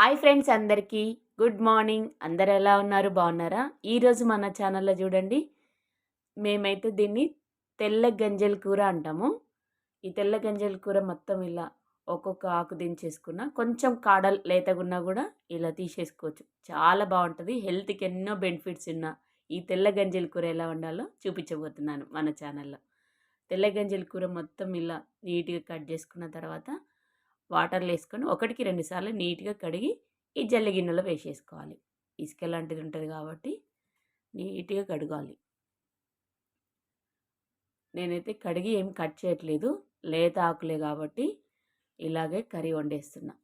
Hi friends అందరికీ. Good morning. అందరు ఎలా ఉన్నారు? బాగున్నారా? ఈరోజు మన ఛానల్లో చూడండి. మేమైతే దీన్ని తెల్ల గంజల కూర అంటాము. ఈ తెల్ల గంజల కూర మొత్తం ఇలా ఒక్కొక్క ఆకు దించేసుకున్న కొంచెం కాడలు లేతగున్నా కూడా ఇలా తీసేసుకోవచ్చు. చాలా బాగుంటుంది. హెల్త్కి ఎన్నో బెనిఫిట్స్ ఉన్న ఈ తెల్ల గంజల కూర ఎలా వండాలో చూపించబోతున్నాను మన ఛానల్లో. తెల్ల గంజల కూర మొత్తం ఇలా నీట్గా కట్ చేసుకున్న తర్వాత వాటర్లో వేసుకొని ఒకటికి రెండు సార్లు నీట్గా కడిగి ఈ జల్లి గిన్నెలో వేసేసుకోవాలి. ఇసుక లాంటిది ఉంటుంది కాబట్టి నీట్గా కడగాలి. నేనైతే కడిగి ఏం కట్ చేయట్లేదు. లేత ఆకులే కాబట్టి ఇలాగే కర్రీ వండేస్తున్నా.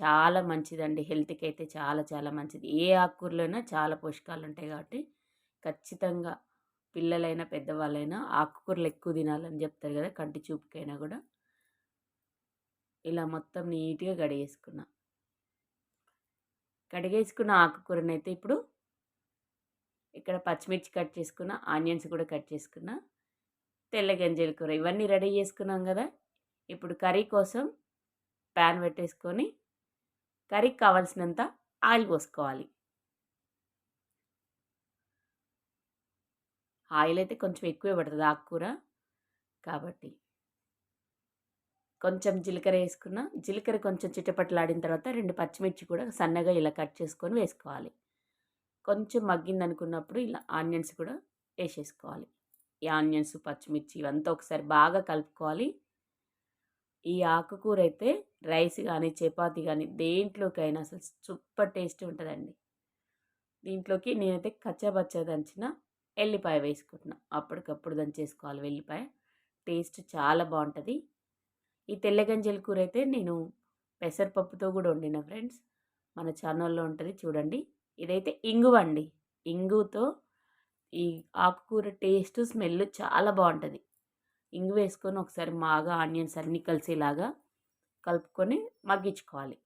చాలా మంచిదండి. హెల్త్కి అయితే చాలా చాలా మంచిది. ఏ ఆకుకూరలోనైనా చాలా పోషకాలు ఉంటాయి కాబట్టి ఖచ్చితంగా పిల్లలైనా పెద్దవాళ్ళైనా ఆకుకూరలు ఎక్కువ తినాలని చెప్తారు కదా కంటి చూపుకైనా కూడా. ఇలా మొత్తం నీట్గా కడిగేసుకున్నా. కడిగేసుకున్న ఆకుకూరని అయితే ఇప్పుడు ఇక్కడ పచ్చిమిర్చి కట్ చేసుకున్న ఆనియన్స్ కూడా కట్ చేసుకున్న తెల్ల గంజల కూర ఇవన్నీ రెడీ చేసుకున్నాం కదా! ఇప్పుడు కర్రీ కోసం ప్యాన్ పెట్టేసుకొని కర్రీకి కావాల్సినంత ఆయిల్ పోసుకోవాలి. ఆయిల్ అయితే కొంచెం ఎక్కువే పడుతుంది ఆకుకూర కాబట్టి. కొంచెం జీలకర్ర వేసుకున్న జీలకర్ర కొంచెం చిట్టపట్లాడిన తర్వాత రెండు పచ్చిమిర్చి కూడా సన్నగా ఇలా కట్ చేసుకొని వేసుకోవాలి. కొంచెం మగ్గింది అనుకున్నప్పుడు ఇలా ఆనియన్స్ కూడా వేసేసుకోవాలి. ఈ ఆనియన్స్ పచ్చిమిర్చి ఇవంతా ఒకసారి బాగా కలుపుకోవాలి. ఈ ఆకుకూర అయితే రైస్ కానీ చపాతి కానీ దేంట్లోకైనా అసలు సూపర్ టేస్ట్ ఉంటుందండి. దీంట్లోకి నేనైతే కచ్చాబచ్చా దంచిన ఎల్లిపాయ వేసుకుంటున్నాను అప్పటికప్పుడు దంచేసుకోవాలి వెల్లిపాయ. టేస్ట్ చాలా బాగుంటుంది. ఈ తెల్లగంజల కూర అయితే నేను పెసరపప్పుతో కూడా వండిన ఫ్రెండ్స్. మన ఛానల్లో ఉంటుంది చూడండి. ఇదైతే ఇంగువ అండి. ఇంగుతో ఈ ఆకుకూర టేస్ట్ స్మెల్ చాలా బాగుంటుంది. ఇంగు వేసుకొని ఒకసారి బాగా ఆనియన్స్ అన్నీ కలిసేలాగా కలుపుకొని మగ్గించుకోవాలి.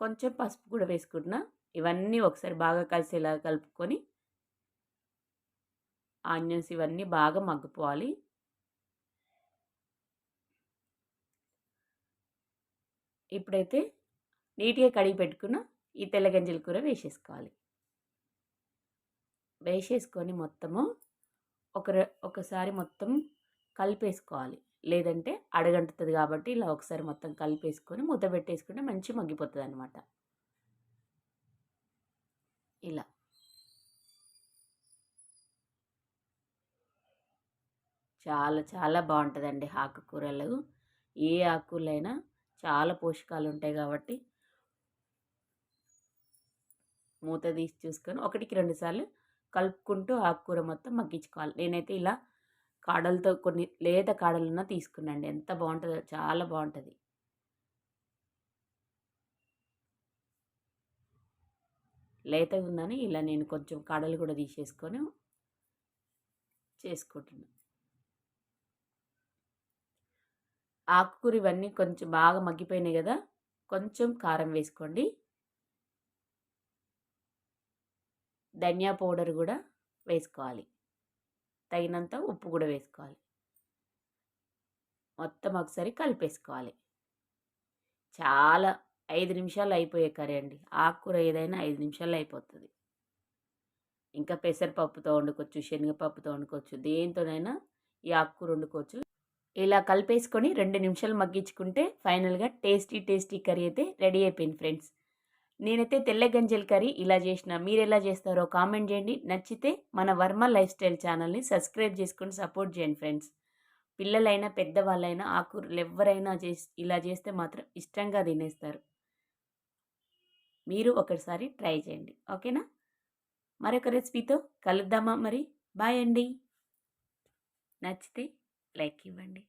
కొంచెం పసుపు కూడా వేసుకుంటున్నా. ఇవన్నీ ఒకసారి బాగా కలిసేలాగా కలుపుకొని ఆనియన్స్ ఇవన్నీ బాగా మగ్గిపోవాలి. ఇప్పుడైతే నీట్గా కడిగి పెట్టుకున్న ఈ తెల్లగంజల కూర వేసేసుకోవాలి. వేసేసుకొని మొత్తము ఒక ఒకసారి మొత్తం కలిపేసుకోవాలి. లేదంటే అడగంటుతుంది కాబట్టి ఇలా ఒకసారి మొత్తం కలిపేసుకొని మూత పెట్టేసుకుంటే మంచి మగ్గిపోతుంది అనమాట ఇలా. చాలా చాలా బాగుంటుందండి ఆకుకూరలు. ఏ ఆకుకూరలైనా చాలా పోషకాలు ఉంటాయి కాబట్టి మూత తీసి చూసుకొని ఒకటికి రెండుసార్లు కలుపుకుంటూ ఆకుకూర మొత్తం మగ్గించుకోవాలి. నేనైతే ఇలా కాడలతో కొన్ని లేత కాడలున్నా తీసుకున్నాండి ఎంత బాగుంటుందో చాలా బాగుంటుంది. లేతగా ఉందని ఇలా నేను కొంచెం కాడలు కూడా తీసేసుకొని చేసుకుంటున్నాను ఆకుకూర ఇవన్నీ కొంచెం బాగా మగ్గిపోయినాయి కదా! కొంచెం కారం వేసుకోండి. ధనియా పౌడర్ కూడా వేసుకోవాలి. తగినంత ఉప్పు కూడా వేసుకోవాలి. మొత్తం ఒకసారి కలిపేసుకోవాలి. చాలా ఐదు నిమిషాలు అయిపోయే కర్రీ అండి. ఆకుకూర ఏదైనా ఐదు నిమిషాల్లో అయిపోతుంది. ఇంకా పెసరపప్పుతో వండుకోవచ్చు శనగపప్పుతో వండుకోవచ్చు దేంతోనైనా ఈ ఆకుకూర వండుకోవచ్చు. ఇలా కలిపేసుకొని రెండు నిమిషాలు మగ్గించుకుంటే ఫైనల్గా టేస్టీ టేస్టీ కర్రీ అయితే రెడీ అయిపోయింది ఫ్రెండ్స్. నేనైతే తెల్ల గంజల కర్రీ ఇలా చేసిన. మీరు ఎలా చేస్తారో కామెంట్ చేయండి. నచ్చితే మన వర్మ లైఫ్ స్టైల్ ఛానల్ని సబ్స్క్రైబ్ చేసుకొని సపోర్ట్ చేయండి ఫ్రెండ్స్. పిల్లలైనా పెద్దవాళ్ళైనా ఆకుకూరలు ఎవరైనా చేసి ఇలా చేస్తే మాత్రం ఇష్టంగా తినేస్తారు. మీరు ఒకసారి ట్రై చేయండి. ఓకేనా? మరొక రెసిపీతో కలుద్దామా మరి? బాయ్ అండి. నచ్చితే లైక్ ఇవ్వండి.